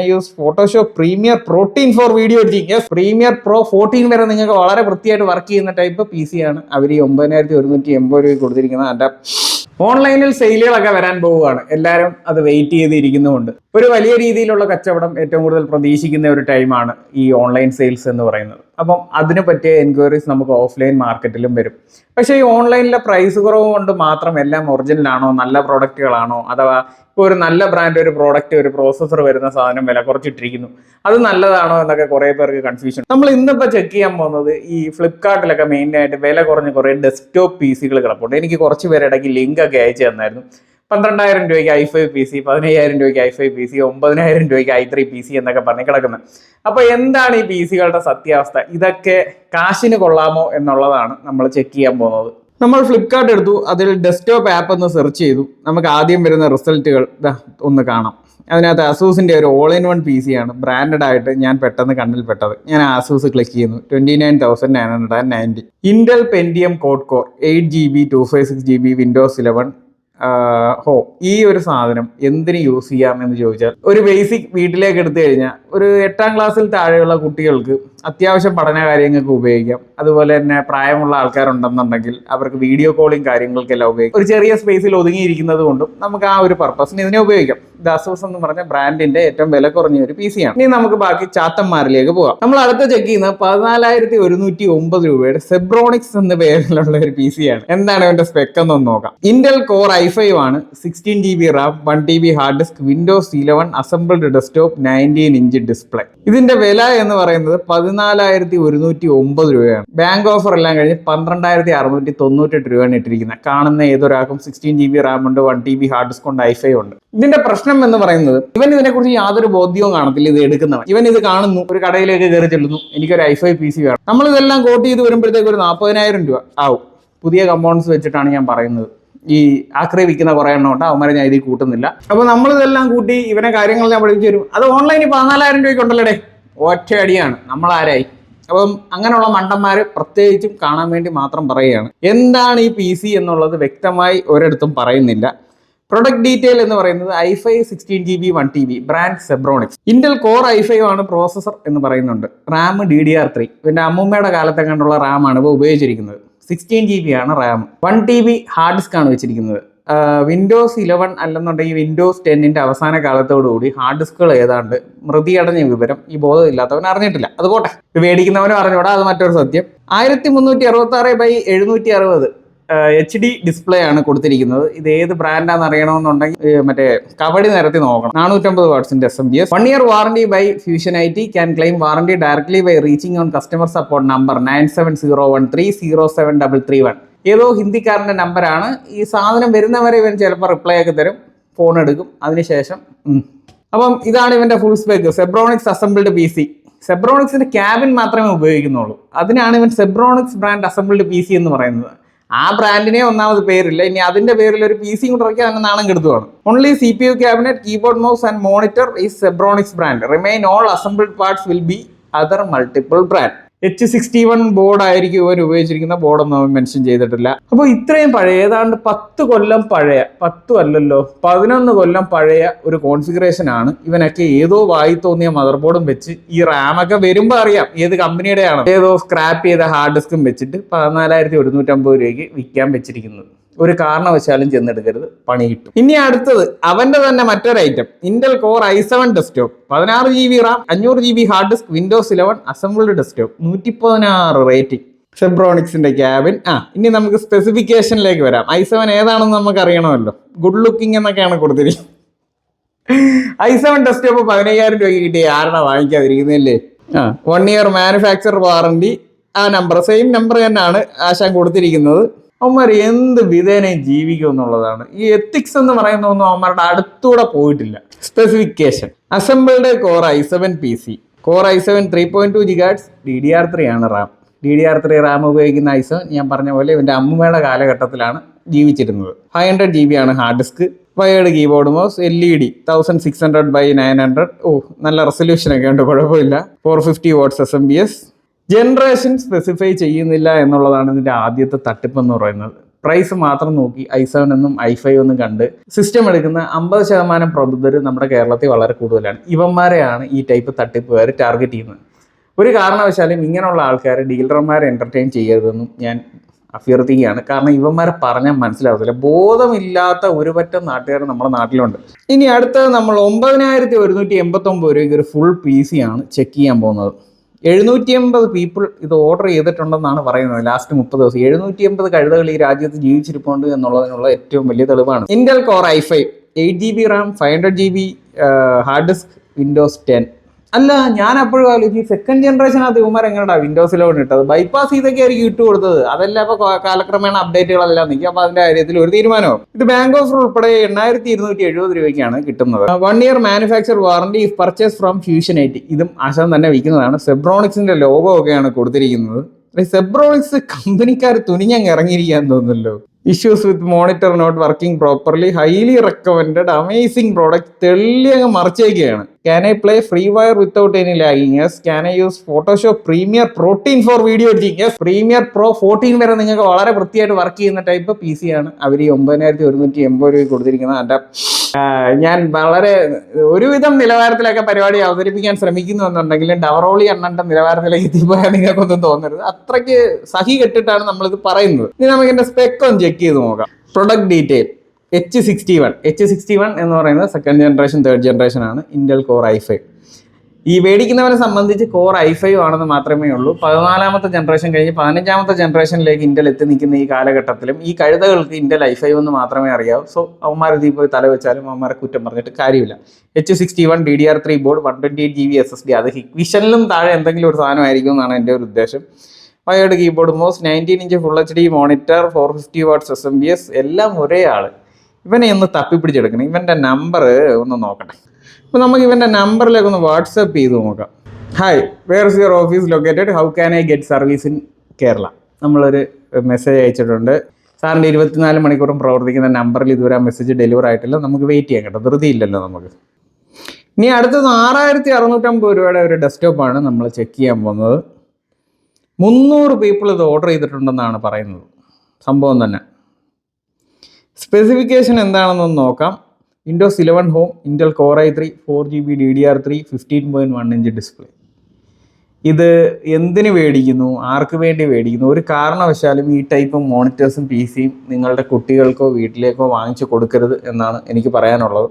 I use Photoshop Premiere Protein for video editing? Yes, Premiere Pro 14 വരെ നിങ്ങൾക്ക് വളരെ വൃത്തിയായിട്ട് വർക്ക് ചെയ്യുന്ന ടൈപ്പ് പി സി ആണ്. അവർ ഈ ഒമ്പതിനായിരത്തി ഒരുന്നൂറ്റി എൺപത് രൂപ കൊടുത്തിരിക്കുന്നത്. അതിന്റെ ഓൺലൈനിൽ സെയിലുകളൊക്കെ വരാൻ പോവുകയാണ്. എല്ലാവരും അത് വെയിറ്റ് ചെയ്തിരിക്കുന്നുമുണ്ട്. ഒരു വലിയ രീതിയിലുള്ള കച്ചവടം ഏറ്റവും കൂടുതൽ പ്രതീക്ഷിക്കുന്ന ഒരു ടൈമാണ് ഈ ഓൺലൈൻ സെയിൽസ് എന്ന് പറയുന്നത്. അപ്പം അതിന് പറ്റിയ എൻക്വയറീസ് നമുക്ക് ഓഫ്ലൈൻ മാർക്കറ്റിലും വരും. പക്ഷേ ഈ ഓൺലൈനിലെ പ്രൈസ് കുറവ് കൊണ്ട് മാത്രം എല്ലാം ഒറിജിനലാണോ നല്ല പ്രോഡക്റ്റുകളാണോ അഥവാ ഇപ്പോൾ ഒരു നല്ല ബ്രാൻഡ് ഒരു പ്രോഡക്റ്റ് ഒരു പ്രോസസ്സർ വരുന്ന സാധനം വില കുറച്ചിട്ടിരിക്കുന്നു അത് നല്ലതാണോ എന്നൊക്കെ കുറേ പേർക്ക് കൺഫ്യൂഷൻ നമ്മൾ ഇന്നിപ്പോൾ ചെക്ക് ചെയ്യാൻ പോകുന്നത് ഈ ഫ്ലിപ്കാർട്ടിലൊക്കെ മെയിനായിട്ട് വില കുറഞ്ഞ കുറേ ഡെസ്ക്ടോപ്പ് പി സികൾ കിടപ്പുണ്ട്. എനിക്ക് കുറച്ച് പേരിടയ്ക്ക് ലിങ്ക് ഒക്കെ അയച്ചു തന്നായിരുന്നു. പന്ത്രണ്ടായിരം രൂപയ്ക്ക് ഐ ഫൈവ് പി സി പതിനയ്യായിരം രൂപയ്ക്ക് ഐ ഫൈവ് പി സി ഒമ്പതിനായിരം രൂപയ്ക്ക് ഐ ത്രീ പി സി എന്നൊക്കെ പറഞ്ഞ് കിടക്കുന്നത് അപ്പോൾ എന്താണ് ഈ പി സികളുടെ സത്യാവസ്ഥ? ഇതൊക്കെ കാശിന് കൊള്ളാമോ എന്നുള്ളതാണ് നമ്മൾ ചെക്ക് ചെയ്യാൻ പോകുന്നത്. നമ്മൾ ഫ്ലിപ്കാർട്ട് എടുത്തു അതിൽ ഡെസ്ക്ടോപ്പ് ആപ്പ് എന്ന് സെർച്ച് ചെയ്തു. നമുക്ക് ആദ്യം വരുന്ന റിസൾട്ടുകൾ ഒന്ന് കാണാം. അതിനകത്ത് അസൂസിന്റെ ഒരു all in one P C ആണ്. ബ്രാൻഡഡ് ആയിട്ട് ഞാൻ പെട്ടെന്ന് കണ്ണിൽ പെട്ടത്. ഞാൻ ആസൂസ് ക്ലിക്ക് ചെയ്യുന്നു. Twenty nine thousand nine hundred and ninety Intel Pentium code core eight G B two five six G B windows eleven ഹോ ഈ ഒരു സാധനം എന്തിന് യൂസ് ചെയ്യാം എന്ന് ചോദിച്ചാൽ ഒരു ബേസിക് വീട്ടിലേക്ക് എടുത്തു കഴിഞ്ഞാൽ ഒരു എട്ടാം ക്ലാസ്സിൽ താഴെയുള്ള കുട്ടികൾക്ക് അത്യാവശ്യം പഠന കാര്യങ്ങൾക്ക് ഉപയോഗിക്കാം. അതുപോലെ തന്നെ പ്രായമുള്ള ആൾക്കാരുണ്ടെന്നുണ്ടെങ്കിൽ അവർക്ക് വീഡിയോ കോളിംഗ് കാര്യങ്ങൾക്കെല്ലാം ഉപയോഗിക്കാം. ഒരു ചെറിയ സ്പേസിൽ ഒതുങ്ങിയിരിക്കുന്നത് കൊണ്ടും നമുക്ക് ആ ഒരു പർപ്പസിന് ഇതിനെ ഉപയോഗിക്കാം. ദാസോസ് എന്ന് പറഞ്ഞ ബ്രാൻഡിന്റെ ഏറ്റവും വില കുറഞ്ഞ ഒരു പി ഇനി നമുക്ക് ബാക്കി ചാത്തന്മാരിലേക്ക് പോകാം. നമ്മൾ അടുത്ത ചെക്ക് ചെയ്യുന്നത് പതിനാലായിരത്തി ഒരുന്നൂറ്റി ഒമ്പത് രൂപയുടെ സെബ്രോണിക്സ് എന്ന പേരിലുള്ള ഒരു പി സി ആണ്. എന്താണ് അവന്റെ സ്പെക്ക് എന്നൊന്ന് നോക്കാം. ഇന്റൽ കോർ ഐ ഫൈവ് ആണ്. Sixteen G B RAM one T B hard disk windows eleven assembled desktop nineteen inch display ഇതിന്റെ വില എന്ന് പറയുന്നത് പതിനാലായിരത്തി ഒരുന്നൂറ്റി ഒമ്പത് രൂപയാണ്. ബാങ്ക് ഓഫർ എല്ലാം കഴിഞ്ഞ് പന്ത്രണ്ടായിരത്തി അറുന്നൂറ്റി തൊണ്ണൂറ്റെട്ട് രൂപയാണ് ഇട്ടിരിക്കുന്നത്. കാണുന്ന ഏതൊരാൾക്കും സിക്സ്റ്റീൻ ജി ബി റാം ഉണ്ട് one T B hard disk ഉണ്ട് ഐഫൈ ഉണ്ട്. ഇതിന്റെ പ്രശ്നം എന്ന് പറയുന്നത് ഇവൻ ഇതിനെക്കുറിച്ച് യാതൊരു ബോധ്യവും കാണത്തില്ല ഇത് എടുക്കുന്നവൻ. ഇവൻ ഇത് കാണുന്നു ഒരു കടയിലേക്ക് കയറി ചെല്ലുന്നു എനിക്കൊരു ഐഫൈ പി സി വേണം. നമ്മൾ ഇതെല്ലാം കോട്ട് ചെയ്ത് വരുമ്പോഴത്തേക്ക് ഒരു നാൽപ്പതിനായിരം രൂപ ആവും. പുതിയ കമ്പൗണ്ട്സ് വെച്ചിട്ടാണ് ഞാൻ പറയുന്നത്. ഈ ആക്രമിക്കുന്ന കുറേ എണ്ണം ഉണ്ട്. അവന്മാരെ ഞാൻ ഇതിൽ കൂട്ടുന്നില്ല. അപ്പോൾ നമ്മൾ ഇതെല്ലാം കൂട്ടി ഇവനെ കാര്യങ്ങൾ ഞാൻ പഠിപ്പിച്ചു തരും. അത് ഓൺലൈനിൽ പതിനാലായിരം രൂപയ്ക്ക് ഉണ്ടല്ലേ ഒറ്റ അടിയാണ്. നമ്മൾ ആരായി അപ്പം അങ്ങനെയുള്ള മണ്ടന്മാർ പ്രത്യേകിച്ചും കാണാൻ വേണ്ടി മാത്രം പറയുകയാണ്. എന്താണ് ഈ പി സി എന്നുള്ളത് വ്യക്തമായി ഒരിടത്തും പറയുന്നില്ല. പ്രൊഡക്റ്റ് ഡീറ്റെയിൽ എന്ന് പറയുന്നത് i five sixteen G B one T B brand Zebronics Intel core i five ആണ് പ്രോസസർ എന്ന് പറയുന്നുണ്ട്. RAM D D R three പിന്നെ അമ്മൂമ്മയുടെ കാലത്തെ കണ്ടുള്ള റാമാണ് ഇപ്പോൾ ഉപയോഗിച്ചിരിക്കുന്നത്. സിക്സ്റ്റീൻ ജി ബി ആണ് RAM one T B hard disk ആണ് വെച്ചിരിക്കുന്നത്. വിൻഡോസ് ഇലവൻ അല്ലെന്നുണ്ടെങ്കിൽ വിൻഡോസ് ടെന്നിന്റെ അവസാന കാലത്തോടുകൂടി ഹാർഡ് ഡിസ്കുകൾ ഏതാണ്ട് മൃതിയടഞ്ഞ വിവരം ഈ ബോധമില്ലാത്തവൻ അറിഞ്ഞിട്ടില്ല. അത് പോട്ടെ. ഇത് മേടിക്കുന്നവനും അറിഞ്ഞൂടാ അത് മറ്റൊരു സത്യം. ആയിരത്തി മുന്നൂറ്റി അറുപത്തി ആറ് ബൈ എഴുന്നൂറ്റി അറുപത് എച്ച് ഡി ഡിസ്പ്ലേ ആണ് കൊടുത്തിരിക്കുന്നത്. ഇത് ഏത് ബ്രാൻഡാന്ന് അറിയണമെന്നുണ്ടെങ്കിൽ മറ്റേ കബഡി നിരത്തി നോക്കണം. നാനൂറ്റമ്പത് വാട്സിന്റെ S M B S one year warranty by fusion I T can claim warranty directly by reaching on customer support number nine seven zero one three zero seven double three one ഏതോ ഹിന്ദിക്കാരന്റെ നമ്പറാണ് ഈ സാധനം വരുന്നവരെ ഇവൻ ചിലപ്പോൾ reply ഒക്കെ തരും. ഫോൺ എടുക്കും. അതിനുശേഷം. അപ്പം ഇതാണ് ഇവന്റെ full spec Zebronics assembled P C സെബ്രോണിക്സിന്റെ cabin മാത്രമേ ഉപയോഗിക്കുന്നുള്ളൂ. അതിനാണ് ഇവൻ Zebronics brand assembled P C എന്ന് പറയുന്നത്. ആ ബ്രാൻഡിനെ ഒന്നാമത് പേരില്ല. ഇനി അതിന്റെ പേരിൽ ഒരു പി സി കൂടെ ഇറക്കി അതിന് നാണം കെടുത്തുവാണ് only C P U cabinet keyboard mouse and monitor is Zebronics brand remain all assembled parts will be other multiple brand H sixty one board ആയിരിക്കും ഇവർ ഉപയോഗിച്ചിരിക്കുന്ന ബോർഡൊന്നും മെൻഷൻ ചെയ്തിട്ടില്ല. അപ്പോൾ ഇത്രയും പഴയ ഏതാണ്ട് പത്ത് കൊല്ലം പഴയ പത്തും അല്ലല്ലോ പതിനൊന്ന് കൊല്ലം പഴയ ഒരു കോൺഫിഗറേഷൻ ആണ് ഇവനൊക്കെ ഏതോ വായി തോന്നിയ മദർ ബോർഡും വെച്ച് ഈ റാമൊക്കെ വരുമ്പോൾ അറിയാം ഏത് കമ്പനിയുടെ ആണ് ഏതോ സ്ക്രാപ്പ് ചെയ്ത ഹാർഡ് ഡിസ്കും വെച്ചിട്ട് പതിനാലായിരത്തി ഒരുന്നൂറ്റമ്പത് രൂപയ്ക്ക് വിൽക്കാൻ വെച്ചിരിക്കുന്നത്. ഒരു കാരണവശാലും ചെന്നെടുക്കരുത്. പണി കിട്ടും. ഇനി അടുത്തത് അവന്റെ തന്നെ മറ്റൊരു item Intel core i seven desktop പതിനാറ് ജി ബി റാം അഞ്ഞൂറ് G B hard disk windows eleven assembled desktop നൂറ്റി പതിനാറ് റേറ്റിംഗ് സെബ്രോണിക്സിന്റെ ക്യാബിൻ ആ ഇനി നമുക്ക് സ്പെസിഫിക്കേഷനിലേക്ക് വരാം. ഐ സെവൻ ഏതാണെന്ന് നമുക്ക് അറിയണമല്ലോ ഗുഡ് ലുക്കിംഗ് എന്നൊക്കെയാണ് കൊടുത്തിരിക്കുന്നത്. ഐ സെവൻ ഡെസ്ക്ടോപ്പ് പതിനയ്യായിരം രൂപയ്ക്ക് കിട്ടി ആരുടെ വാങ്ങിക്കാതിരിക്കുന്നതല്ലേ? ആ വൺ ഇയർ മാനുഫാക്ചർ വാറണ്ടി ആ നമ്പർ സെയിം നമ്പർ തന്നെയാണ് ആശാൻ കൊടുത്തിരിക്കുന്നത്. അവന്മാർ എന്ത് വിധേനയും ജീവിക്കും എന്നുള്ളതാണ്. ഈ എത്തിക്സ് എന്ന് പറയുന്ന ഒന്നും അവന്മാരുടെ അടുത്തൂടെ പോയിട്ടില്ല. Specification assembled core i seven P C core i seven three point two gigahertz D D R three ആണ് RAM. D D R three RAM ഉപയോഗിക്കുന്ന ഐ സെവൻ ഞാൻ പറഞ്ഞ പോലെ ഇവന്റെ അമ്മയുടെ കാലഘട്ടത്തിലാണ് ജീവിച്ചിരുന്നത്. ഫൈവ് ഹൺഡ്രഡ് ജി ബി ആണ് hard disk wired keyboard mouse L E D thousand six hundred by nine hundred ഓ നല്ല റെസൊല്യൂഷൻ ഒക്കെ ഉണ്ട് കുഴപ്പമില്ല. Four fifty watts S M B S generation specify ചെയ്യുന്നില്ല എന്നുള്ളതാണ് ഇതിന്റെ ആദ്യത്തെ തട്ടിപ്പ് എന്ന് പറയുന്നത്. പ്രൈസ് മാത്രം നോക്കി ഐ സെവൻ എന്നും ഐ ഫൈവ് എന്നും കണ്ട് സിസ്റ്റം എടുക്കുന്ന അമ്പത് ശതമാനം പ്രബുദ്ധർ നമ്മുടെ കേരളത്തിൽ വളരെ കൂടുതലാണ്. ഇവന്മാരെയാണ് ഈ ടൈപ്പ് തട്ടിപ്പുകാർ ടാർഗറ്റ് ചെയ്യുന്നത്. ഒരു കാരണവശാലും ഇങ്ങനെയുള്ള ആൾക്കാരെ ഡീലർമാരെ എന്റർടൈൻ ചെയ്യരുതെന്നും ഞാൻ അഭ്യർത്ഥിക്കുകയാണ്. കാരണം ഇവന്മാരെ പറഞ്ഞാൽ മനസ്സിലാവത്തില്ല. ബോധമില്ലാത്ത ഒരു പറ്റം നാട്ടുകാർ നമ്മുടെ നാട്ടിലുണ്ട്. ഇനി അടുത്തത് നമ്മൾ ഒമ്പതിനായിരത്തി ഒരുന്നൂറ്റി എൺപത്തി ഒമ്പത് രൂപയ്ക്ക് ഒരു ഫുൾ പി സി ആണ് ചെക്ക് ചെയ്യാൻ പോകുന്നത്. എഴുന്നൂറ്റി എൺപത് പീപ്പിൾ ഇത് ഓർഡർ ചെയ്തിട്ടുണ്ടെന്നാണ് പറയുന്നത്. ലാസ്റ്റ് മുപ്പത് ദിവസം. എഴുന്നൂറ്റി എൺപത് കഴുതകൾ ഈ രാജ്യത്ത് ജീവിച്ചിരിപ്പുണ്ട് എന്നുള്ളതിനുള്ള ഏറ്റവും വലിയ തെളിവാണ്. Intel core I five eight G B RAM five hundred G B hard disk Windows ten അല്ല ഞാൻ അപ്പോഴും ആലോചിക്കും സെക്കൻഡ് ജനറേഷൻ അത് ഇവന്മാർ എങ്ങനെയാ വിൻഡോസിലോട്ട് ഇട്ടത്? ബൈപ്പാസ് ചെയ്തൊക്കെ ആയിരിക്കും ഇട്ട് കൊടുത്തത്. അതെല്ലാം ഇപ്പൊ കാലക്രമേണ അപ്ഡേറ്റുകളെല്ലാം നിൽക്കും അപ്പൊ അതിന്റെ കാര്യത്തിൽ ഒരു തീരുമാനവും ഇത് ബാങ്ക് ഓഫർ ഉൾപ്പെടെ എണ്ണായിരത്തി ഇരുന്നൂറ്റി എഴുപത് രൂപയ്ക്കാണ് കിട്ടുന്നത് one year manufacture warranty purchase from fusion eight ഇതും ആശാൻ തന്നെ വിൽക്കുന്നതാണ്. സെബ്രോണിക്സിന്റെ ലോഗോ ഒക്കെയാണ് കൊടുത്തിരിക്കുന്നത്. സെബ്രോണിക്സ് കമ്പനിക്കാർ തുനിഞ്ഞങ്ങ് ഇറങ്ങിയിരിക്കാൻ തോന്നുന്നല്ലോ issues with monitor not working properly highly recommend amazing product തെള്ളി അങ്ങ് മറിച്ചേക്കുകയാണ്. Can I play Free Fire without any lagging yes can I use Photoshop Premiere protein for video editing yes Premiere pro fourteen വരെ നിങ്ങൾക്ക് വളരെ വൃത്തിയായിട്ട് work ചെയ്യുന്ന type P C ആണ്. അവർ ഈ ഒമ്പതിനായിരത്തി ഒരുന്നൂറ്റി എൺപത് രൂപ കൊടുത്തിരിക്കുന്നത് അതിന്റെ ഞാൻ വളരെ ഒരുവിധം നിലവാരത്തിലൊക്കെ പരിപാടി അവതരിപ്പിക്കാൻ ശ്രമിക്കുന്നു എന്നുണ്ടെങ്കിൽ ഡവറോളി എണ്ണന്റെ നിലവാരത്തിലേക്ക് എത്തിപ്പോയാൽ നിങ്ങൾക്കൊന്നും തോന്നരുത്. അത്രയ്ക്ക് സഹി കെട്ടിട്ടാണ് നമ്മളിത് പറയുന്നത്. ഇനി നമുക്ക് ഇതിന്റെ സ്പെക്ക് ഒന്ന് ചെക്ക് ചെയ്ത് നോക്കാം. Product detail H sixty one H sixty one എന്ന് പറയുന്നത് സെക്കൻഡ് ജനറേഷൻ തേർഡ് ജനറേഷൻ ആണ്. ഇന്റൽ കോർ ഐ ഫൈവ് ഈ മേടിക്കുന്നവരെ സംബന്ധിച്ച് കോർ ഐ ഫൈവ് ആണെന്ന് മാത്രമേ ഉള്ളൂ. പതിനാലാമത്തെ ജനറേഷൻ കഴിഞ്ഞ് പതിനഞ്ചാമത്തെ ജനറേഷനിലേക്ക് ഇന്റൽ എത്തി നിൽക്കുന്ന ഈ കാലഘട്ടത്തിലും ഈ കഴുതകൾക്ക് ഇന്റൽ ഐ ഫൈവ് എന്ന് മാത്രമേ അറിയാവൂ. സോ അവന്മാർ ഇതിൽ പോയി തല വെച്ചാലും അവന്മാരെ കുറ്റം പറഞ്ഞിട്ട് കാര്യമില്ല. H sixty one D D R three board one twenty eight G B S S D അത് വിഷനിലും താഴെ എന്തെങ്കിലും ഒരു സാധനമായിരിക്കും എന്നാണ് എന്റെ ഒരു ഉദ്ദേശം. Wired keyboard mouse nineteen inch full H D monitor four fifty watts S M B S എല്ലാം ഒരേ ആൾ ഇവനെ ഒന്ന് തപ്പിപ്പിടിച്ചെടുക്കണം. ഇവന്റെ നമ്പർ ഒന്ന് നോക്കട്ടെ. അപ്പോൾ നമുക്ക് ഇവന്റെ നമ്പറിലേക്ക് ഒന്ന് വാട്സപ്പ് ചെയ്ത് നോക്കാം. Hi where is your office located how can I get service in Kerala നമ്മളൊരു മെസ്സേജ് അയച്ചിട്ടുണ്ട്. സാറിന്റെ ഇരുപത്തിനാല് മണിക്കൂറും പ്രവർത്തിക്കുന്ന നമ്പറിൽ ഇതുവരെ മെസ്സേജ് ഡെലിവർ ആയിട്ടില്ല. നമുക്ക് വെയിറ്റ് ചെയ്യാൻ കേട്ടോ. ധൃതി ഇല്ലല്ലോ നമുക്ക്. ഇനി അടുത്തത് ആറായിരത്തി അറുന്നൂറ്റമ്പത് രൂപയുടെ ഒരു ഡെസ്ക്ടോപ്പാണ് നമ്മൾ ചെക്ക് ചെയ്യാൻ പോകുന്നത്. മുന്നൂറ് പീപ്പിൾ ഇത് ഓർഡർ ചെയ്തിട്ടുണ്ടെന്നാണ് പറയുന്നത്. സംഭവം തന്നെ. സ്പെസിഫിക്കേഷൻ എന്താണെന്നൊന്ന് നോക്കാം. Windows eleven home Intel core I three four G B D D R three fifteen point one inch display ഇത് എന്തിന് മേടിക്കുന്നു? ആർക്ക് വേണ്ടി മേടിക്കുന്നു? ഒരു കാരണവശാലും ഈ ടൈപ്പ് മോണിറ്റേഴ്സും പി സിയും നിങ്ങളുടെ കുട്ടികൾക്കോ വീട്ടിലേക്കോ വാങ്ങിച്ചു കൊടുക്കരുത് എന്നാണ് എനിക്ക് പറയാനുള്ളത്.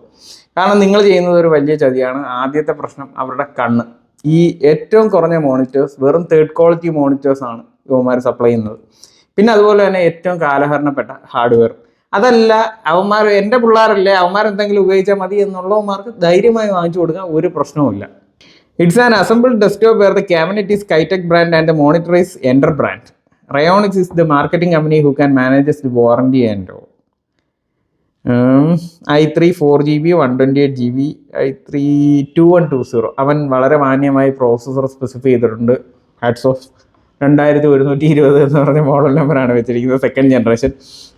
കാരണം നിങ്ങൾ ചെയ്യുന്നത് ഒരു വലിയ ചതിയാണ്. ആദ്യത്തെ പ്രശ്നം അവരുടെ കണ്ണ്. ഈ ഏറ്റവും കുറഞ്ഞ മോണിറ്റേഴ്സ് വെറും തേർഡ് ക്വാളിറ്റി മോണിറ്റേഴ്സാണ് യുവമാർ സപ്ലൈ ചെയ്യുന്നത്. പിന്നെ അതുപോലെ തന്നെ ഏറ്റവും കാലഹരണപ്പെട്ട ഹാർഡ്വെയർ അതല്ല അവന്മാർ എന്റെ പിള്ളേരല്ലേ അവന്മാർ എന്തെങ്കിലും ഉപയോഗിച്ചാൽ മതി എന്നുള്ളവന്മാർക്ക് ധൈര്യമായി വാങ്ങിച്ചു കൊടുക്കാൻ ഒരു പ്രശ്നവുമില്ല it's an assembled desktop where the cabinet is Kytech brand and the monitor is Enter brand Rayonics is the marketing company who can manages the warranty and oh I three four G B one twenty eight G B I three two one two zero അവൻ വളരെ മാന്യമായി processor specify ചെയ്തിട്ടുണ്ട്. Hats off രണ്ടായിരത്തി ഒരുന്നൂറ്റി ഇരുപത് എന്ന് പറഞ്ഞ model നമ്പറാണ് വെച്ചിരിക്കുന്നത് second generation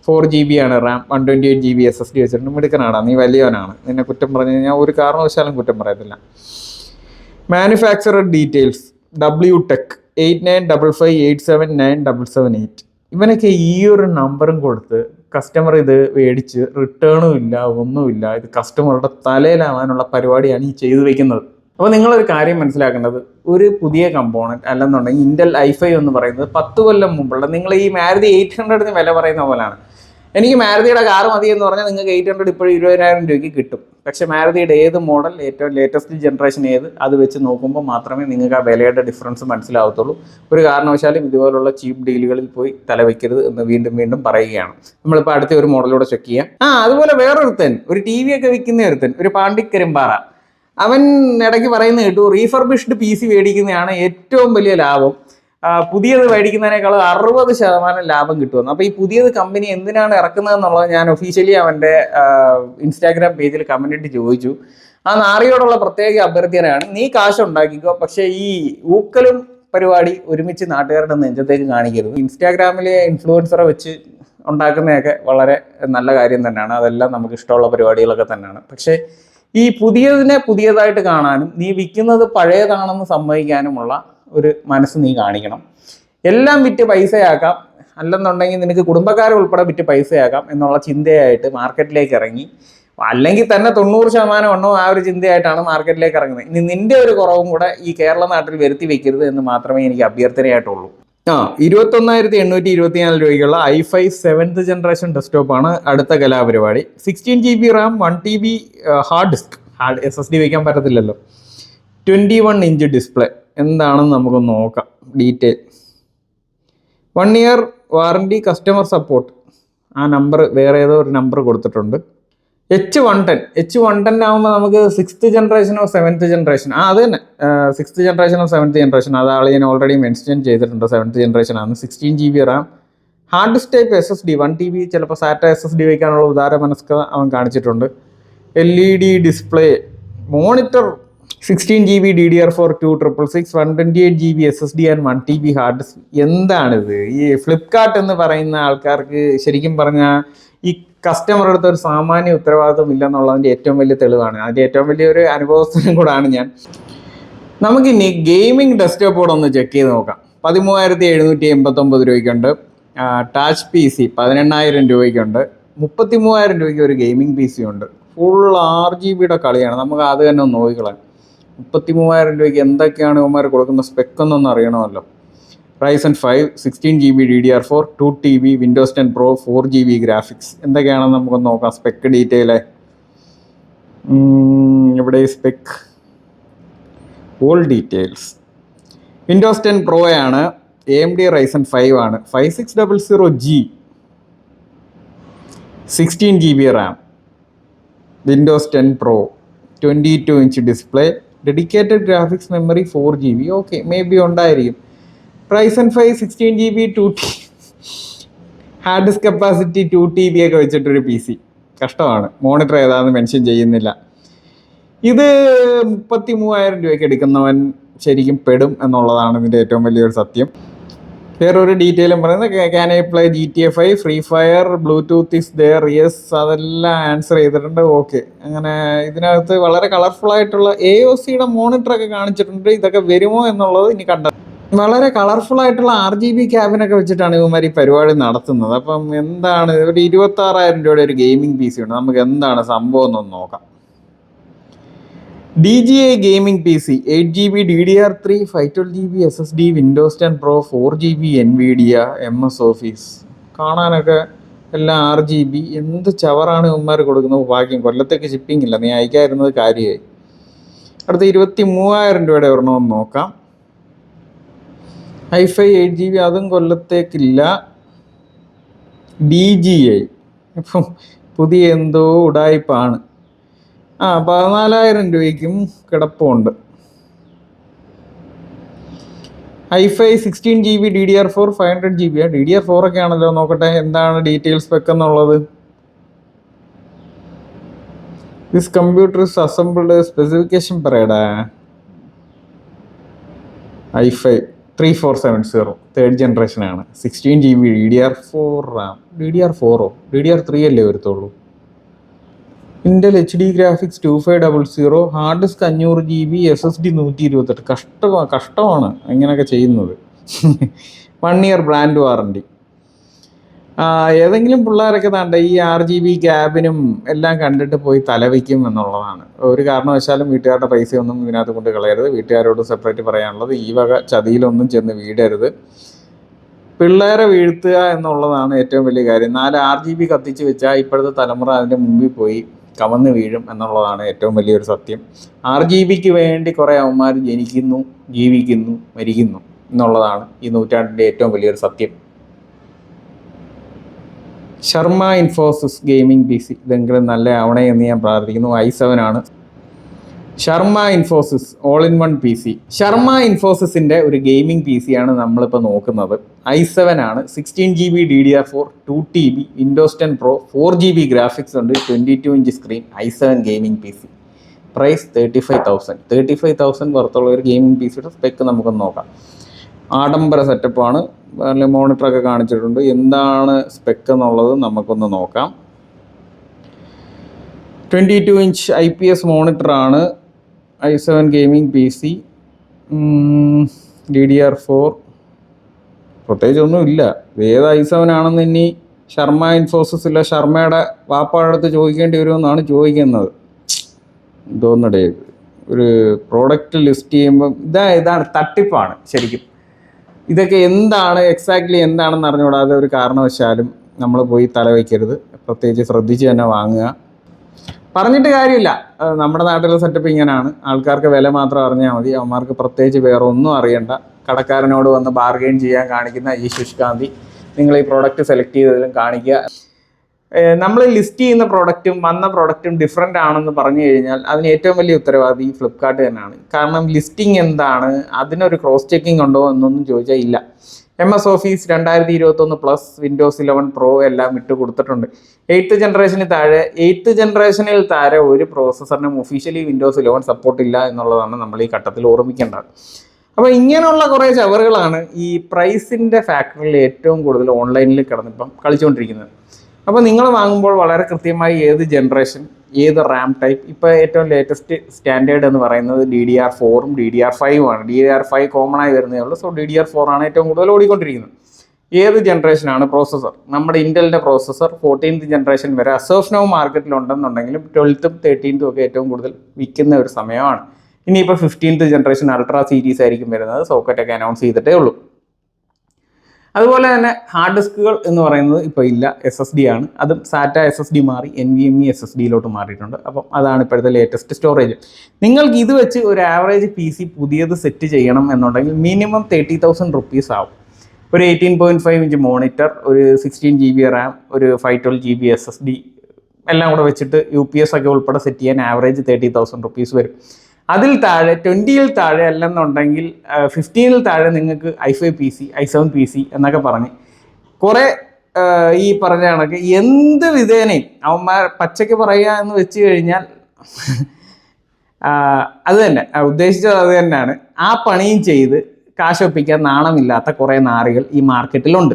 four G B ആണ് RAM one twenty eight G B S S D വെച്ചിട്ടുണ്ട്. മിടുക്കനാടാ നീ വലിയവനാണ്. നിന്നെ കുറ്റം പറഞ്ഞു കഴിഞ്ഞാൽ ഒരു കാരണവശാലും കുറ്റം പറയത്തില്ല. Manufacturer details W tech eight nine double five eight seven nine double seven eight ഇവനൊക്കെ ഈ ഒരു നമ്പറും കൊടുത്ത് കസ്റ്റമർ ഇത് മേടിച്ച് റിട്ടേണും ഇല്ല ഒന്നുമില്ല ഇത് കസ്റ്റമറുടെ തലയിലാവാനുള്ള പരിപാടിയാണ് ഈ ചെയ്തു വെക്കുന്നത്. അപ്പോൾ നിങ്ങളൊരു കാര്യം മനസ്സിലാക്കേണ്ടത്. ഒരു പുതിയ കമ്പോണന്റ് അല്ലെന്നുണ്ടെങ്കിൽ ഇന്റൽ ഐ ഫൈവ് എന്ന് പറയുന്നത് പത്ത് കൊല്ലം മുമ്പുള്ള നിങ്ങൾ ഈ മാരുതി എയ്റ്റ് ഹൺഡ്രഡിന് വില പറയുന്ന പോലെയാണ്. എനിക്ക് മാരുതിയുടെ കാർ മതി എന്ന് പറഞ്ഞാൽ നിങ്ങൾക്ക് എയ്റ്റ് ഹൺഡ്രഡ് ഇപ്പോഴും ഇരുപതിനായിരം രൂപയ്ക്ക് കിട്ടും. പക്ഷേ മാരുതിയുടെ ഏത് മോഡൽ ഏറ്റവും ലേറ്റസ്റ്റ് ജനറേഷൻ ഏത് അത് വെച്ച് നോക്കുമ്പോൾ മാത്രമേ നിങ്ങൾക്ക് ആ വിലയുടെ ഡിഫറൻസ് മനസ്സിലാവത്തുള്ളൂ. ഒരു കാരണവശാലും ഇതുപോലുള്ള ചീപ്പ് ഡീലുകളിൽ പോയി തലവെക്കരുത് എന്ന് വീണ്ടും വീണ്ടും പറയുകയാണ്. നമ്മളിപ്പോൾ അടുത്ത ഒരു മോഡലൂടെ ചെക്ക് ചെയ്യാം. ആ അതുപോലെ വേറൊരുത്തൻ ഒരു ടി വി ഒക്കെ വിൽക്കുന്ന ഒരുത്തൻ ഒരു പാണ്ടിക്കരിമ്പാറ. അവൻ ഇടയ്ക്ക് പറയുന്നത് കേട്ടു റീഫർബിഷ്ഡ് പി സി മേടിക്കുന്നതാണ് ഏറ്റവും വലിയ ലാഭം. പുതിയത് മേടിക്കുന്നതിനേക്കാൾ അറുപത് ശതമാനം ലാഭം കിട്ടുമെന്ന്. അപ്പോൾ ഈ പുതിയത് കമ്പനി എന്തിനാണ് ഇറക്കുന്നതെന്നുള്ളത് ഞാൻ ഒഫീഷ്യലി അവന്റെ ഇൻസ്റ്റാഗ്രാം പേജിൽ കമന്റ് ഇട്ട് ചോദിച്ചു. ആ നാറിയോടുള്ള പ്രത്യേക അഭ്യർത്ഥനയാണ് നീ കാശ് ഉണ്ടാക്കിക്കോ പക്ഷേ ഈ ഊക്കലും പരിപാടി ഒരുമിച്ച് നാട്ടുകാരുടെ നെഞ്ചത്തേക്ക് കാണിക്കരുത്. ഇൻസ്റ്റാഗ്രാമിലെ ഇൻഫ്ലുവൻസറെ വെച്ച് ഉണ്ടാക്കുന്നതൊക്കെ വളരെ നല്ല കാര്യം തന്നെയാണ്. അതെല്ലാം നമുക്ക് ഇഷ്ടമുള്ള പരിപാടികളൊക്കെ തന്നെയാണ്. പക്ഷേ ഈ പുതിയതിനെ പുതിയതായിട്ട് കാണാനും നീ വിൽക്കുന്നത് പഴയതാണെന്ന് സമ്മതിക്കാനുമുള്ള ഒരു മനസ്സ് നീ കാണിക്കണം. എല്ലാം വിറ്റ് പൈസയാക്കാം. അല്ലെന്നുണ്ടെങ്കിൽ നിനക്ക് കുടുംബക്കാരെ ഉൾപ്പെടെ വിറ്റ് പൈസയാക്കാം എന്നുള്ള ചിന്തയായിട്ട് മാർക്കറ്റിലേക്ക് ഇറങ്ങി. അല്ലെങ്കിൽ തന്നെ തൊണ്ണൂറ് ശതമാനം എണ്ണവും ആ ഒരു ചിന്തയായിട്ടാണ് മാർക്കറ്റിലേക്ക് ഇറങ്ങുന്നത്. ഇനി നിന്റെ ഒരു കുറവും കൂടെ ഈ കേരള നാട്ടിൽ വരുത്തി വെക്കരുത് എന്ന് മാത്രമേ എനിക്ക് അഭ്യർത്ഥനയായിട്ടുള്ളൂ. ആ ഇരുപത്തൊന്നായിരത്തി എണ്ണൂറ്റി ഇരുപത്തിനാല് രൂപയ്ക്കുള്ള I five seventh generation desktop ആണ് അടുത്ത കലാപരിപാടി. Sixteen G B RAM one T B hard disk hard S S D വയ്ക്കാൻ പറ്റത്തില്ലല്ലോ. ട്വന്റി വൺ ഇഞ്ച് ഡിസ്പ്ലേ എന്താണെന്ന് നമുക്ക് നോക്കാം. Detail one year warranty customer support ആ നമ്പർ വേറെ ഏതോ ഒരു നമ്പർ കൊടുത്തിട്ടുണ്ട്. H one ten H one ten ആകുമ്പോൾ നമുക്ക് സിക്സ്ത് ജനറേഷനോ സെവൻത്ത് ജനറേഷൻ ആ അത് തന്നെ. സിക്സ്ത് ജനറേഷനോ സെവൻത്ത് ജനറേഷൻ അത് ആൾ ഞാൻ ഓൾറെഡി മെൻഷൻ ചെയ്തിട്ടുണ്ട്. സെവൻത്ത് ജനറേഷൻ ആണ്. Sixteen G B RAM hard disk type S S D one T B ചിലപ്പോൾ സാറ്റ എസ് എസ് ഡി വയ്ക്കാനുള്ള ഉദാര മനസ്കത അവൻ കാണിച്ചിട്ടുണ്ട്. L E D display monitor sixteen G B D D R four two triple six one twenty eight G B S S D and one T B hard disk എന്താണിത്? ഈ ഫ്ലിപ്കാർട്ട് എന്ന് പറയുന്ന ആൾക്കാർക്ക് ശരിക്കും പറഞ്ഞാൽ ഈ കസ്റ്റമർ അടുത്ത് ഒരു സാമാന്യ ഉത്തരവാദിത്വം ഇല്ലെന്നുള്ളതിന്റെ ഏറ്റവും വലിയ തെളിവാണ്. അതിന്റെ ഏറ്റവും വലിയൊരു അനുഭവസ്ഥനും കൂടാണ് ഞാൻ. നമുക്കിനി ഗെയിമിംഗ് ഡെസ്ക്ടോപ്പ് കൂടെ ഒന്ന് ചെക്ക് ചെയ്ത് നോക്കാം. പതിമൂവായിരത്തി എഴുന്നൂറ്റി എൺപത്തൊമ്പത് രൂപയ്ക്കുണ്ട്. ടാച്ച് പി സി പതിനെണ്ണായിരം രൂപയ്ക്കുണ്ട്. മുപ്പത്തി മൂവായിരം രൂപയ്ക്ക് ഒരു ഗെയിമിംഗ് പി സി ഉണ്ട് ഫുൾ ആർ ജി ബിയുടെ കളിയാണ്. നമുക്ക് അത് തന്നെ ഒന്ന് നോക്കിക്കളയാം. മുപ്പത്തി മൂവായിരം രൂപയ്ക്ക് എന്തൊക്കെയാണ് ഇവന്മാർ കൊടുക്കുന്ന സ്പെക്ക് എന്നൊന്ന് അറിയണമല്ലോ. Ryzen five sixteen G B D D R four two T B Windows ten pro four G B graphics എന്തൊക്കെയാണെന്ന് നമുക്കൊന്ന് നോക്കാം. സ്പെക്ക് ഡീറ്റെയിൽ ഇവിടെ spec all details Windows ten pro ആണ്. A M D Ryzen five ആണ്. Five six double zero G sixteen G B RAM Windows ten pro twenty two inch display dedicated graphics memory four G B okay maybe ഉണ്ടായിരിക്കും. Ryzen five sixteen G B two T hard disk capacity two T B ഒക്കെ വെച്ചിട്ടൊരു P C കഷ്ടമാണ്. Monitor ഏതാണെന്ന് mention ചെയ്യുന്നില്ല. ഇത് മുപ്പത്തി മൂവായിരം രൂപയ്ക്ക് എടുക്കുന്നവൻ ശരിക്കും പെടും എന്നുള്ളതാണ് ഇതിന്റെ ഏറ്റവും വലിയൊരു സത്യം. വേറൊരു ഡീറ്റെയിലും പറയുന്നത് can I play G T F I Free Fire Bluetooth is there yes അതെല്ലാം ആൻസർ ചെയ്തിട്ടുണ്ട്. ഓക്കെ അങ്ങനെ ഇതിനകത്ത് വളരെ കളർഫുൾ ആയിട്ടുള്ള എ ഒ സിയുടെ മോണിറ്റർ ഒക്കെ കാണിച്ചിട്ടുണ്ട്. ഇതൊക്കെ വരുമോ എന്നുള്ളത് ഇനി കണ്ടത് വളരെ കളർഫുൾ ആയിട്ടുള്ള ആർ ജി ബി ക്യാബിനൊക്കെ വെച്ചിട്ടാണ് ഇവന്മാർ ഈ പരിപാടി നടത്തുന്നത്. അപ്പം എന്താണ് ഒരു ഇരുപത്തി ആറായിരം രൂപയുടെ ഒരു ഗെയിമിംഗ് പി സി ഉണ്ട്. നമുക്ക് എന്താണ് സംഭവം എന്നൊന്ന് നോക്കാം. D G I gaming P C eight G B D D R three five twelve G B S S D Windows ten pro four G B N V D M S office കാണാനൊക്കെ എല്ലാം ആറ് G B എന്ത് ചവറാണ് ഇവന്മാർ കൊടുക്കുന്നത്? ഭാഗ്യം കൊല്ലത്തേക്ക് shipping ഇല്ല. നീ അയക്കാതിരുന്നത് കാര്യമായി. അടുത്ത ഇരുപത്തി മൂവായിരം രൂപയുടെ ഒരെണ്ണം നോക്കാം. ഐഫൈ എയ്റ്റ് ജി ബി അതും കൊല്ലത്തേക്കില്ല. D G I. ഇപ്പം പുതിയ എന്തോ ഉടായ്പാണ് ആ പതിനാലായിരം രൂപയ്ക്കും കിടപ്പുണ്ട്. Hi fi sixteen G B D D R four five hundred G B ആ ഡി ഡി ആർ ഫോർ ഒക്കെ ആണല്ലോ നോക്കട്ടെ എന്താണ് details വെക്കുന്നുള്ളത്? This computer is assembled specification പറയടാ. I five three four seven zero third generation ആണ്. Sixteen G B D D R four RAM D D R ഫോറോ D D R three അല്ലേ വരത്തുള്ളൂ? Intel H D graphics two five double zero hard disk അഞ്ഞൂറ് G B S S D നൂറ്റി ഇരുപത്തെട്ട് കഷ്ടമാണ് കഷ്ടമാണ് ഇങ്ങനെയൊക്കെ ചെയ്യുന്നത്. വൺ ഇയർ ബ്രാൻഡ് വാറണ്ടി ഏതെങ്കിലും പിള്ളേരൊക്കെ താണ്ട ഈ ആർ ജി ബി ക്യാബിനും എല്ലാം കണ്ടിട്ട് പോയി തലവയ്ക്കും എന്നുള്ളതാണ്. ഒരു കാരണവശാലും വീട്ടുകാരുടെ പൈസയൊന്നും ഇതിനകത്ത് കൊണ്ട് കളയരുത്. വീട്ടുകാരോട് സെപ്പറേറ്റ് പറയാനുള്ളത് ഈ വക ചതിയിലൊന്നും ചെന്ന് വീടരുത്. പിള്ളേരെ വീഴ്ത്തുക എന്നുള്ളതാണ് ഏറ്റവും വലിയ കാര്യം. നാല് ആർ ജി ബി കത്തിച്ച് വെച്ചാൽ ഇപ്പോഴത്തെ തലമുറ അതിന്റെ മുമ്പിൽ പോയി കവന്ന് വീഴും എന്നുള്ളതാണ് ഏറ്റവും വലിയൊരു സത്യം. ആർ ജി ബിക്ക് വേണ്ടി കുറേ അവന്മാർ ജനിക്കുന്നു ജീവിക്കുന്നു മരിക്കുന്നു എന്നുള്ളതാണ് ഈ നൂറ്റാണ്ടിന്റെ ഏറ്റവും വലിയൊരു സത്യം. Sharma Infosys gaming P C ഇതെങ്കിലും നല്ല ആവണേ എന്ന് ഞാൻ പ്രാർത്ഥിക്കുന്നു. ഐ സെവൻ ആണ്. Sharma Infosys all in one P C Sharma ഇൻഫോസിസിന്റെ ഒരു ഗെയിമിംഗ് പി സി ആണ് നമ്മളിപ്പോൾ നോക്കുന്നത്. ഐ സെവൻ ആണ്. Sixteen G B D D R four two T B Windows ten pro four G B graphics ഉണ്ട്. Twenty two inch screen I seven gaming P C price thirty five thousand thirty five thousand പുറത്തുള്ള ഒരു gaming P സിയുടെ spec നമുക്കൊന്ന് നോക്കാം. ആഡംബര സെറ്റപ്പാണ് മോണിറ്ററൊക്കെ കാണിച്ചിട്ടുണ്ട്. എന്താണ് സ്പെക്ക് എന്നുള്ളത് നമുക്കൊന്ന് നോക്കാം. Twenty two inch I P S മോണിറ്ററാണ് I seven gaming P C D D R four പ്രത്യേകിച്ച് ഏത് ഐ ഏത് ആണെന്ന് ഇനി ശർമ്മ ഇൻഫോസിസിലെ ശർമ്മയുടെ വാപ്പാടടുത്ത് ചോദിക്കേണ്ടി വരുമെന്നാണ് ചോദിക്കുന്നത്. എന്തോന്നടേ ഒരു പ്രോഡക്റ്റ് ലിസ്റ്റ് ചെയ്യുമ്പം ഇതാ ഇതാണ് തട്ടിപ്പാണ്. ശരിക്കും. ഇതൊക്കെ എന്താണ് എക്സാക്ട്ലി എന്താണെന്ന് അറിഞ്ഞുകൂടാതെ ഒരു കാരണവശാലും നമ്മൾ പോയി തലവയ്ക്കരുത് പ്രത്യേകിച്ച് ശ്രദ്ധിച്ച് തന്നെ വാങ്ങുക. പറഞ്ഞിട്ട് കാര്യമില്ല. നമ്മുടെ നാട്ടിലെ സെറ്റപ്പ് ഇങ്ങനെയാണ് ആൾക്കാർക്ക് വില മാത്രം അറിഞ്ഞാൽ മതി. അവന്മാർക്ക് പ്രത്യേകിച്ച് വേറെ ഒന്നും അറിയണ്ട. കടക്കാരനോട് വന്ന് ബാർഗെയിൻ ചെയ്യാൻ കാണിക്കുന്ന ഈ ശുഷ്കാന്തി. നിങ്ങൾ ഈ പ്രോഡക്റ്റ് സെലക്ട് ചെയ്തതിലും കാണിക്കുക. നമ്മൾ ലിസ്റ്റ് ചെയ്യുന്ന പ്രോഡക്റ്റും വന്ന പ്രോഡക്റ്റും ഡിഫറെന്റ് ആണെന്ന് പറഞ്ഞു കഴിഞ്ഞാൽ അതിന് ഏറ്റവും വലിയ ഉത്തരവാദി ഫ്ലിപ്കാർട്ട് തന്നെയാണ്. കാരണം ലിസ്റ്റിംഗ് എന്താണ്? അതിനൊരു ക്രോസ് ചെക്കിംഗ് ഉണ്ടോ എന്നൊന്നും ചോദിച്ചാൽ ഇല്ല. എം എസ് ഓഫീസ് രണ്ടായിരത്തി ഇരുപത്തൊന്ന് പ്ലസ് വിൻഡോസ് ഇലവൻ പ്രോ എല്ലാം ഇട്ട് കൊടുത്തിട്ടുണ്ട്. എയ്ത്ത് ജനറേഷന് താഴെ എയ്ത്ത് ജനറേഷനിൽ താഴെ ഒരു പ്രോസസ്സറിനും ഒഫീഷ്യലി വിൻഡോസ് ഇലവൻ സപ്പോർട്ട് ഇല്ല എന്നുള്ളതാണ് നമ്മൾ ഈ ഘട്ടത്തിൽ ഓർമ്മിക്കേണ്ടത്. അപ്പോൾ ഇങ്ങനെയുള്ള കുറേ ചവറുകളാണ് ഈ പ്രൈസിന്റെ ഫാക്ടറിയിൽ ഏറ്റവും കൂടുതൽ ഓൺലൈനിൽ കിടന്നിപ്പം കളിച്ചുകൊണ്ടിരിക്കുന്നത്. അപ്പോൾ നിങ്ങൾ വാങ്ങുമ്പോൾ വളരെ കൃത്യമായി ഏത് ജനറേഷൻ ഏത് റാം ടൈപ്പ് ഇപ്പോൾ ഏറ്റവും ലേറ്റസ്റ്റ് സ്റ്റാൻഡേർഡ് എന്ന് പറയുന്നത് ഡി ഡി ആർ ഫോറും ഡി ഡി ആർ ഫൈവും ആണ്. D D R five common ആയി വരുന്നേ ഉള്ളൂ. So D D R four ആണ് ഏറ്റവും കൂടുതൽ ഓടിക്കൊണ്ടിരിക്കുന്നത്. ഏത് ജനറേഷനാണ് പ്രോസസ്സർ നമ്മുടെ ഇന്റലിന്റെ പ്രോസസ്സർ ഫോർട്ടീൻത്ത് ജനറേഷൻ വരെ അസോഫ് മാർക്കറ്റിൽ മാർക്കറ്റിലുണ്ടെന്നുണ്ടെങ്കിലും ട്വൽത്തും തേർട്ടീൻത്തും ഒക്കെ ഏറ്റവും കൂടുതൽ വിൽക്കുന്ന ഒരു സമയമാണ്. ഇനിയിപ്പോൾ ഫിഫ്റ്റീൻത്ത് ജനറേഷൻ അൾട്രാ സീരീസ് ആയിരിക്കും വരുന്നത്. സോക്കറ്റൊക്കെ അനൗൺസ് ചെയ്തിട്ടേ ഉള്ളൂ. അതുപോലെ തന്നെ ഹാർഡ് ഡിസ്കുകൾ എന്ന് പറയുന്നത് ഇപ്പോൾ ഇല്ല എസ് എസ് ഡി ആണ്. അതും സാറ്റ എസ് എസ് ഡി മാറി N V M E S S ഡിയിലോട്ട് മാറിയിട്ടുണ്ട്. അപ്പം അതാണ് ഇപ്പോഴത്തെ ലേറ്റസ്റ്റ് സ്റ്റോറേജ് നിങ്ങൾക്ക് ഇത് വെച്ച് ഒരു ആവറേജ് പി സി പുതിയത് സെറ്റ് ചെയ്യണം എന്നുണ്ടെങ്കിൽ മിനിമം തേർട്ടി തൗസൻഡ് റുപ്പീസ് ആവും. ഒരു eighteen point five inch monitor ഒരു സിക്സ്റ്റീൻ ജി ബി റാം ഒരു five twelve G B S S D എല്ലാം കൂടെ വെച്ചിട്ട് യു പി എസ് ഒക്കെ ഉൾപ്പെടെ സെറ്റ് ചെയ്യാൻ ആവറേജ് തേർട്ടി തൗസൻഡ് റുപ്പീസ് വരും. അതിൽ താഴെ ട്വന്റിയിൽ താഴെ അല്ലെന്നുണ്ടെങ്കിൽ ഫിഫ്റ്റീനിൽ താഴെ നിങ്ങൾക്ക് I five P C I seven P C എന്നൊക്കെ പറഞ്ഞ് കുറേ ഈ പറഞ്ഞ കണക്ക് എന്ത് വിധേനയും അവന്മാർ പച്ചയ്ക്ക് പറയുക എന്ന് വെച്ച് കഴിഞ്ഞാൽ അത് തന്നെ ഉദ്ദേശിച്ചത് അത് തന്നെയാണ്. ആ പണിയും ചെയ്ത് കാശൊപ്പിക്കാൻ നാണമില്ലാത്ത കുറേ നാറികൾ ഈ മാർക്കറ്റിലുണ്ട്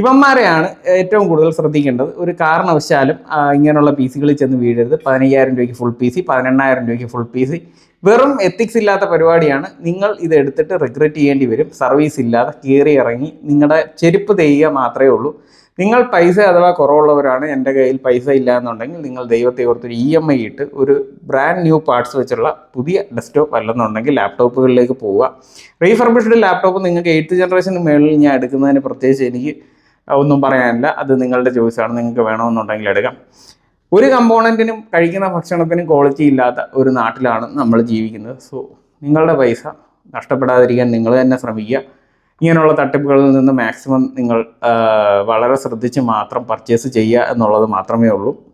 ഇവന്മാരെയാണ് ഏറ്റവും കൂടുതൽ ശ്രദ്ധിക്കേണ്ടത്. ഒരു കാരണവശാലും ഇങ്ങനെയുള്ള പി സികളിൽ ചെന്ന് വീഴരുത്. പതിനയ്യായിരം രൂപയ്ക്ക് ഫുൾ പി സി പതിനെണ്ണായിരം രൂപയ്ക്ക് ഫുൾ പി സി വെറും എത്തിക്സ് ഇല്ലാത്ത പരിപാടിയാണ്. നിങ്ങൾ ഇത് എടുത്തിട്ട് റിഗ്രറ്റ് ചെയ്യേണ്ടി വരും. സർവീസ് ഇല്ലാതെ കയറി ഇറങ്ങി നിങ്ങളുടെ ചെരുപ്പ് തെയ്യുക മാത്രമേ ഉള്ളൂ. നിങ്ങൾ പൈസ അഥവാ കുറവുള്ളവരാണ് എന്റെ കയ്യിൽ പൈസ ഇല്ല എന്നുണ്ടെങ്കിൽ നിങ്ങൾ ദൈവത്തെ ഓർത്തൊരു ഇ എം ഐ ഇട്ട് ഒരു ബ്രാൻഡ് ന്യൂ പാർട്സ് വെച്ചുള്ള പുതിയ ഡെസ്ക്ടോപ്പ് അല്ലെന്നുണ്ടെങ്കിൽ ലാപ്ടോപ്പുകളിലേക്ക് പോവുക. റീഫർബിഷ്ഡ് ലാപ്ടോപ്പ് നിങ്ങൾക്ക് എയ്ത്ത് ജനറേഷന് മേളിൽ ഞാൻ എടുക്കുന്നതിന് പ്രത്യേകിച്ച് എനിക്ക് ഒന്നും പറയാനില്ല. അത് നിങ്ങളുടെ ചോയ്സാണ്. നിങ്ങൾക്ക് വേണമെന്നുണ്ടെങ്കിൽ എടുക്കാം. ഒരു കമ്പോണന്റിനും കഴിക്കുന്ന ഭക്ഷണത്തിനും ക്വാളിറ്റി ഇല്ലാത്ത ഒരു നാട്ടിലാണ് നമ്മൾ ജീവിക്കുന്നത്. സോ നിങ്ങളുടെ പൈസ നഷ്ടപ്പെടാതിരിക്കാൻ നിങ്ങൾ തന്നെ ശ്രമിക്കുക. ഇങ്ങനെയുള്ള തട്ടിപ്പുകളിൽ നിന്ന് മാക്സിമം നിങ്ങൾ വളരെ ശ്രദ്ധിച്ച് മാത്രം പർച്ചേസ് ചെയ്യുക എന്നുള്ളത് മാത്രമേ ഉള്ളൂ.